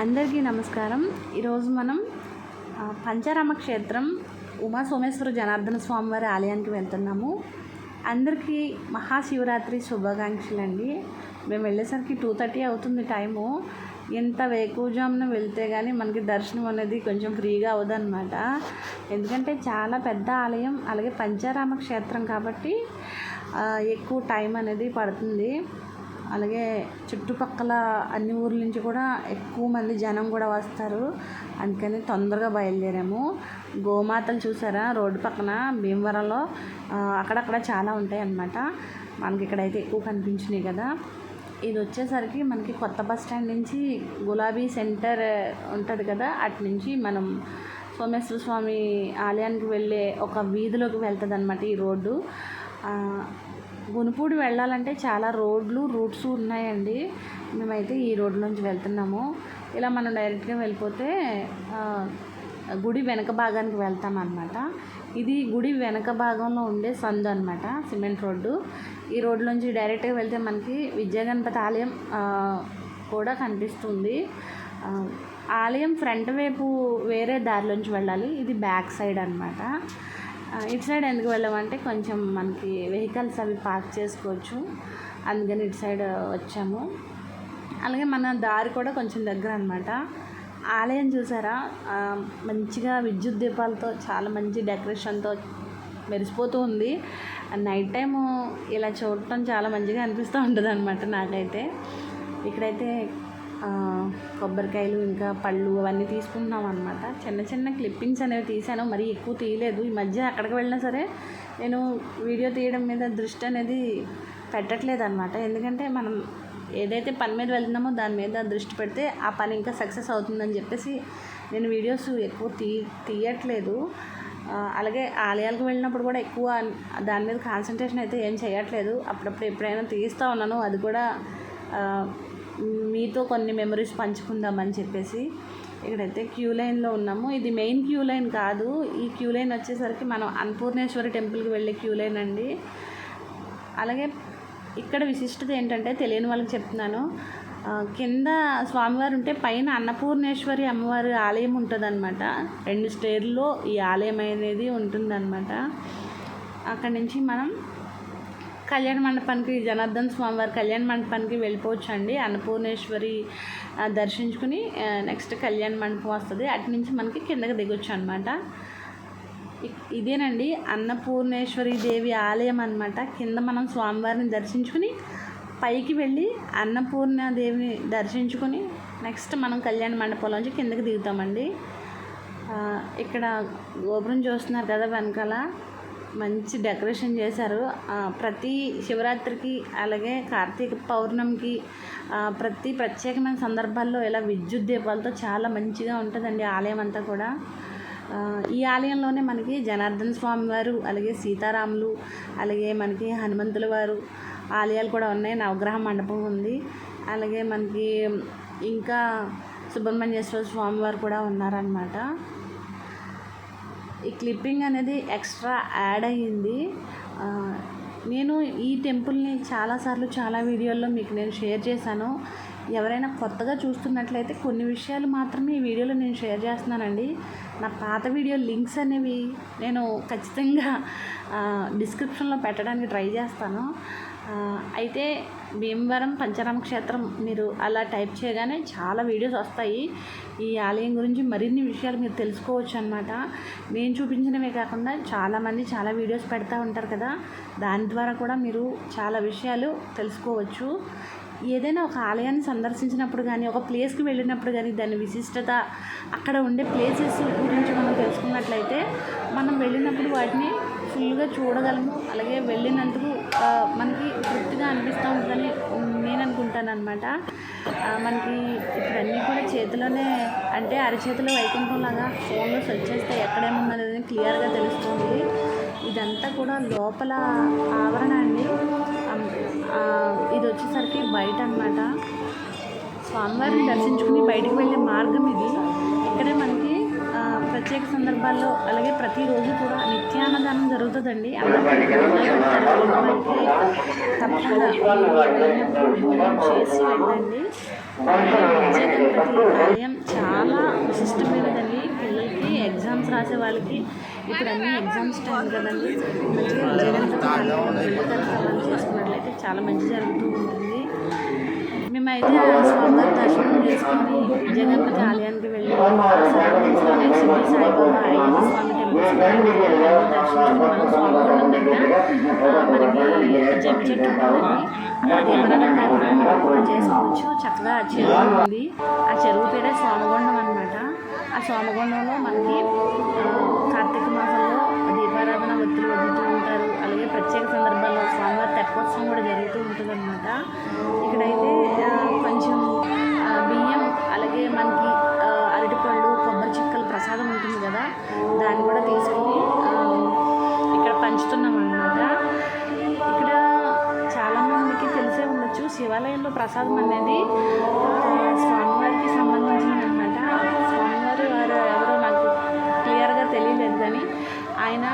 అందరికీ నమస్కారం. ఈరోజు మనం పంచరామ పంచారామ క్షేత్రం ఉమా సోమేశ్వర జనార్దన స్వామి వారి ఆలయానికి వెళ్తున్నాము. అందరికీ మహాశివరాత్రి శుభాకాంక్షలు అండి మేము వెళ్ళేసరికి టూ థర్టీ అవుతుంది టైము. ఇంత వేకువజామున వెళ్తే కానీ మనకి దర్శనం అనేది కొంచెం ఫ్రీగా అవ్వదన్నమాట. ఎందుకంటే చాలా పెద్ద ఆలయం అలాగే పంచారామ క్షేత్రం కాబట్టి ఎక్కువ టైం అనేది పడుతుంది. అలాగే చుట్టుపక్కల అన్ని ఊర్ల నుంచి కూడా ఎక్కువ మంది జనం కూడా వస్తారు. అందుకని తొందరగా బయలుదేరాము. గోమాతలు చూసారా? రోడ్డు పక్కన భీమవరంలో అక్కడక్కడ చాలా ఉంటాయి అన్నమాట మనకి ఇక్కడైతే ఎక్కువ కనిపించినాయి కదా. ఇది వచ్చేసరికి మనకి కొత్త బస్ స్టాండ్ నుంచి గులాబీ సెంటర్ ఉంటుంది కదా అటు నుంచి మనం సోమేశ్వర స్వామి ఆలయానికి వెళ్ళే ఒక వీధిలోకి వెళ్తుంది అనమాట ఈ రోడ్డు. గునుపూడి వెళ్ళాలంటే చాలా రోడ్లు రూట్స్ ఉన్నాయండి. మేమైతే ఈ రోడ్ నుంచి వెళ్తున్నాము. ఇలా మనం డైరెక్ట్గా వెళ్ళిపోతే గుడి వెనక భాగానికి వెళ్తాం అనమాట ఇది గుడి వెనక భాగంలో ఉండే సందు అనమాట సిమెంట్ రోడ్డు. ఈ రోడ్డు నుంచి డైరెక్ట్గా వెళ్తే మనకి విద్యాగణపతి ఆలయం కూడా కనిపిస్తుంది. ఆలయం ఫ్రంట్ వైపు వేరే దారిలోంచి వెళ్ళాలి. ఇది బ్యాక్ సైడ్ అనమాట ఇటు సైడ్ ఎందుకు వెళ్ళామంటే కొంచెం మనకి వెహికల్స్ అవి పార్క్ చేసుకోవచ్చు. అందుకని ఇటు సైడ్ వచ్చాము. అలాగే మన దారి కూడా కొంచెం దగ్గర అనమాట ఆలయం చూసారా? మంచిగా విద్యుత్ దీపాలతో చాలా మంచి డెకరేషన్తో మెరిసిపోతూ ఉంది. నైట్ టైము ఇలా చూడటం చాలా మంచిగా అనిపిస్తూ ఉంటుంది అనమాట నాకైతే. ఇక్కడైతే కొబ్బరికాయలు ఇంకా పళ్ళు అవన్నీ తీసుకుంటున్నాం అనమాట చిన్న చిన్న క్లిప్పింగ్స్ అనేవి తీసాను మరీ ఎక్కువ తీయలేదు. ఈ మధ్య ఎక్కడికి వెళ్ళినా సరే నేను వీడియో తీయడం మీద దృష్టి అనేది పెట్టట్లేదు అనమాట ఎందుకంటే మనం ఏదైతే పని మీద వెళ్తున్నామో దాని మీద దృష్టి పెడితే ఆ పని ఇంకా సక్సెస్ అవుతుందని చెప్పేసి నేను వీడియోస్ ఎక్కువ తీ తీయట్లేదు. అలాగే ఆలయాలకు వెళ్ళినప్పుడు కూడా ఎక్కువ దాని మీద కాన్సన్ట్రేషన్ అయితే ఏం చేయట్లేదు. అప్పుడప్పుడు ఎప్పుడైనా తీస్తూ ఉన్నాను. అది కూడా మీతో కొన్ని మెమరీస్ పంచుకుందామని చెప్పేసి ఇక్కడైతే క్యూ లైన్లో ఉన్నాము. ఇది మెయిన్ క్యూ లైన్ కాదు. ఈ క్యూ లైన్ వచ్చేసరికి మనం అన్నపూర్ణేశ్వరి టెంపుల్కి వెళ్ళే క్యూ లైన్ అండి. అలాగే ఇక్కడ విశిష్టత ఏంటంటే తెలియని వాళ్ళకి చెప్తున్నాను. కింద స్వామివారు ఉంటే పైన అన్నపూర్ణేశ్వరి అమ్మవారి ఆలయం ఉంటుందన్నమాట. రెండు స్టేర్లో ఈ ఆలయం అనేది ఉంటుందన్నమాట. అక్కడి నుంచి మనం కళ్యాణ మండపానికి జనార్దన్ స్వామివారి కళ్యాణ మండపానికి వెళ్ళిపోవచ్చు అండి అన్నపూర్ణేశ్వరి దర్శించుకుని నెక్స్ట్ కళ్యాణ మండపం వస్తుంది. అటు నుంచి మనకి కిందకి దిగొచ్చు అనమాట ఇ- ఇదేనండి అన్నపూర్ణేశ్వరి దేవి ఆలయం అనమాట కింద మనం స్వామివారిని దర్శించుకుని పైకి వెళ్ళి అన్నపూర్ణ దేవిని దర్శించుకుని నెక్స్ట్ మనం కళ్యాణ మండపంలోంచి కిందకి దిగుతామండి. ఇక్కడ గోపురం చూస్తున్నారు కదా వెనకాల. మంచి డెకరేషన్ చేశారు. ప్రతి శివరాత్రికి అలాగే కార్తీక పౌర్ణమికి ప్రతి ప్రత్యేకమైన సందర్భాల్లో ఇలా విద్యుత్ దీపాలతో చాలా మంచిగా ఉంటుందండి ఆలయం అంతా కూడా. ఈ ఆలయంలోనే మనకి జనార్దన స్వామి వారు అలాగే సీతారాములు అలాగే మనకి హనుమంతుల వారు ఆలయాలు కూడా ఉన్నాయి. నవగ్రహ మండపం ఉంది. అలాగే మనకి ఇంకా సుబ్రహ్మణ్యేశ్వర స్వామి వారు కూడా ఉన్నారనమాట ఈ క్లిప్పింగ్ అనేది ఎక్స్ట్రా యాడ్ అయ్యింది. నేను ఈ టెంపుల్ని చాలాసార్లు చాలా వీడియోల్లో మీకు నేను షేర్ చేశాను. ఎవరైనా కొత్తగా చూస్తున్నట్లయితే కొన్ని విషయాలు మాత్రమే ఈ వీడియోలో నేను షేర్ చేస్తున్నానండి. నా పాత వీడియో లింక్స్ అనేవి నేను ఖచ్చితంగా డిస్క్రిప్షన్లో పెట్టడానికి ట్రై చేస్తాను. అయితే భీమవరం పంచరామ క్షేత్రం మీరు అలా టైప్ చేయగానే చాలా వీడియోస్ వస్తాయి. ఈ ఆలయం గురించి మరిన్ని విషయాలు మీరు తెలుసుకోవచ్చు అనమాట నేను చూపించినవే కాకుండా చాలామంది చాలా వీడియోస్ పెడతా ఉంటారు కదా. దాని ద్వారా కూడా మీరు చాలా విషయాలు తెలుసుకోవచ్చు. ఏదైనా ఒక ఆలయాన్ని సందర్శించినప్పుడు కానీ ఒక ప్లేస్కి వెళ్ళినప్పుడు కానీ దాని విశిష్టత అక్కడ ఉండే ప్లేసెస్ గురించి మనం తెలుసుకున్నట్లయితే మనం వెళ్ళినప్పుడు వాటిని ఫుల్గా చూడగలము. అలాగే వెళ్ళినందుకు మనకి తృప్తిగా అనిపిస్తూ ఉంటుందని నేను అనుకుంటాను అనమాట మనకి ఇప్పుడు అన్నీ కూడా చేతిలోనే అంటే అరచేతిలో వైకుంఠంలాగా ఫోన్లో సెర్చ్ చేస్తే ఎక్కడేమున్నది క్లియర్గా తెలుస్తుంది. ఇదంతా కూడా లోపల ఆవరణ అండి ఇది వచ్చేసి బయట అనమాట స్వామివారిని దర్శించుకుని బయటకు వెళ్ళే మార్గం ఇది. ఇక్కడే మనకి ప్రత్యేక సందర్భాల్లో అలాగే ప్రతిరోజు కూడా నిత్యాన్నదానం జరుగుతుందండి. తప్పకుండా చేసి ఆలయం చాలా విశిష్టమైనదండి. పిల్లలకి ఎగ్జామ్స్ రాసే వాళ్ళకి ఇప్పుడు అన్ని ఎగ్జామ్స్ టైం కదండి. మంచిగా విజయవంతం చేసుకున్నట్లయితే చాలా మంచి జరుగుతూ ఉంటుంది. మేమైతే ఆ స్వామివారి దర్శనం చేసుకొని జగన్పతి ఆలయానికి వెళ్ళి సరౌండింగ్స్లోనే షిరిడి సాయిబాబా అయ్యప్ప స్వామి టెంపుల్స్ దర్శించుకుని మనం దగ్గర మనకి జమ్మి చెట్టు ఉంటుందండి అక్కడ కార్యక్రమం చేసుకోవచ్చు చక్కగా ఆ చెరువు ఉంది ఆ చెరువు పేరే స్వామిగుండం అనమాట ఆ స్వామిగుండంలో మనకి కార్తీక మాసంలో ఒత్తులు వదులుతూ ఉంటారు. అలాగే ప్రత్యేక సందర్భాల్లో స్వామివారి తెప్పోత్సవం కూడా జరుగుతూ ఉంటుందన్నమాట. ఇక్కడైతే కొంచెం బియ్యం అలాగే మనకి అరటిపళ్ళు కొబ్బరి చిక్కల ప్రసాదం ఉంటుంది కదా దాన్ని కూడా తీసుకుని ఇక్కడ పంచుతున్నాం అన్నమాట ఇక్కడ చాలామందికి తెలిసే ఉండొచ్చు శివాలయంలో ప్రసాదం అనేది స్వామివారికి సంబంధించింది అనమాట స్వామివారి వారు ఎవరో నాకు క్లియర్గా తెలియలేదు కానీ ఆయన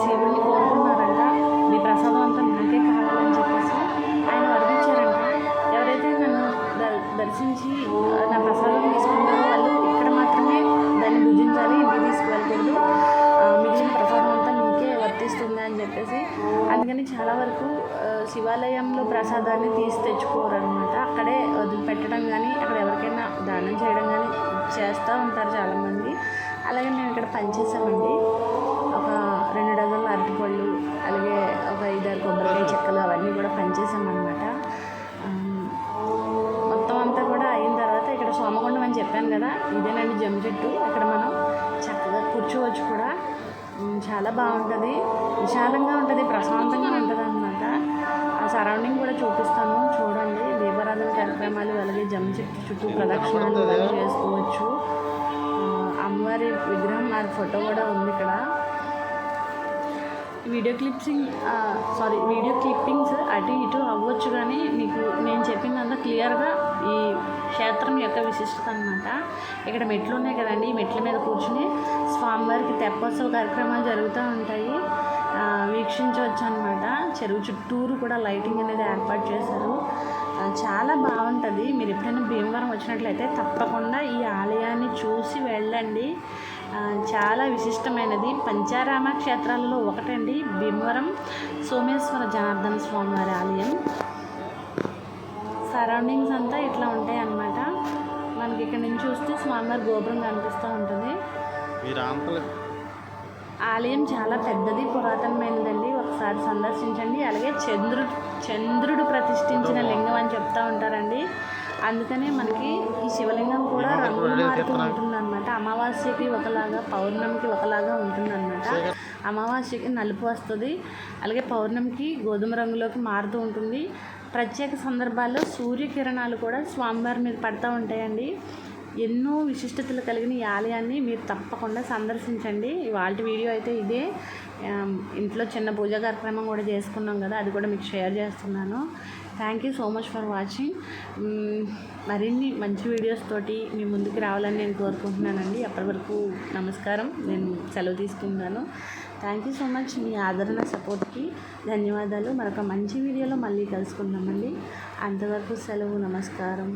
శివుడిని కోరుకున్నారంట మీ ప్రసాదం అంతా నాకే కావాలని చెప్పేసి ఆయన వరదించారంట ఎవరైతే నన్ను ద- దర్శించి నా ప్రసాదం తీసుకుంటారో వాళ్ళు ఇక్కడ మాత్రమే దాన్ని భుజించాలి ఇంటికి తీసుకువెళ్ళకూడదు. మిగిలిన ప్రసాదం అంతా మీకే వర్తిస్తుంది అని చెప్పేసి అందుకని చాలా వరకు శివాలయంలో ప్రసాదాన్ని తీసి తెచ్చుకోరు అనమాట అక్కడే వదిలిపెట్టడం కానీ అక్కడ ఎవరికైనా దానం చేయడం కానీ చేస్తూ ఉంటారు చాలామంది. అలాగే మేము ఇక్కడ పనిచేసామండి. రెండు డజన్ల అరటిపళ్ళు అలాగే ఒక ఐదారు కొబ్బరికాయ చెక్కలు అవన్నీ కూడా పనిచేసామన్నమాట మొత్తం అంతా కూడా అయిన తర్వాత ఇక్కడ సోమకొండం అని చెప్పాను కదా ఇదేనండి జమ్మి చెట్టు. ఇక్కడ మనం చక్కగా కూర్చోవచ్చు కూడా. చాలా బాగుంటుంది. విశాలంగా ఉంటుంది ప్రశాంతంగా ఉంటుంది అనమాట ఆ సరౌండింగ్ కూడా చూపిస్తాను చూడండి. దీపారాధన కార్యక్రమాలు అలాగే జమ్మి చెట్టు చుట్టూ ప్రదక్షిణాలు చేసుకోవచ్చు. అమ్మవారి విగ్రహం ఆ ఫోటో కూడా ఉంది ఇక్కడ. వీడియో క్లిప్సింగ్ సారీ వీడియో క్లిప్పింగ్స్ అటు ఇటు అవ్వచ్చు కానీ మీకు నేను చెప్పిందంతా క్లియర్గా ఈ క్షేత్రం యొక్క విశిష్టత అనమాట ఇక్కడ మెట్లు ఉన్నాయి కదండి ఈ మెట్ల మీద కూర్చుని స్వామివారికి తెప్పోత్సవ కార్యక్రమాలు జరుగుతూ ఉంటాయి. వీక్షించవచ్చు అనమాట చెరువు చుట్టూరు కూడా లైటింగ్ అనేది ఏర్పాటు చేశారు. చాలా బాగుంటుంది. మీరు ఎప్పుడైనా భీమవరం వచ్చినట్లయితే తప్పకుండా ఈ ఆలయాన్ని చూసి వెళ్ళండి. చాలా విశిష్టమైనది. పంచారామ క్షేత్రాలలో ఒకటండి. భీమవరం సోమేశ్వర జనార్దన స్వామి వారి ఆలయం. సరౌండింగ్స్ అంతా ఇట్లా ఉంటాయి అన్నమాట. మనకి ఇక్కడ నుంచి చూస్తే స్వామివారి గోపురం కనిపిస్తూ ఉంటుంది. ఆలయం చాలా పెద్దది పురాతనమైనదండి. ఒకసారి సందర్శించండి. అలాగే చంద్రుడు చంద్రుడు ప్రతిష్ఠించిన లింగం అని చెప్తా ఉంటారండి. అందుకనే మనకి ఈ శివలింగం కూడా రంగులు మారుతూ ఉంటుందన్నమాట అమావాస్యకి ఒకలాగా పౌర్ణమికి ఒకలాగా ఉంటుందన్నమాట. అమావాస్యకి నలుపు వస్తుంది. అలాగే పౌర్ణమికి గోధుమ రంగులోకి మారుతూ ఉంటుంది. ప్రత్యేక సందర్భాల్లో సూర్యకిరణాలు కూడా స్వామివారి మీద పడతా ఉంటాయండి. ఎన్నో విశిష్టతలు కలిగిన ఈ ఆలయాన్ని మీరు తప్పకుండా సందర్శించండి. ఇవాళ వీడియో అయితే ఇదే. ఇంట్లో చిన్న పూజా కార్యక్రమం కూడా చేసుకున్నాం కదా అది కూడా మీకు షేర్ చేస్తున్నాను. Thank you so much for watching మరిన్ని మంచి వీడియోస్ తోటి మీ ముందుకు రావాలని నేను కోరుకుంటున్నానండి. అప్పటి వరకు నమస్కారం. నేను సెలవు తీసుకుంటాను. థ్యాంక్ యూ సో మచ్ మీ ఆదరణ సపోర్ట్కి ధన్యవాదాలు. మరొక మంచి వీడియోలో మళ్ళీ కలుసుకుందామండి. అంతవరకు సెలవు నమస్కారం.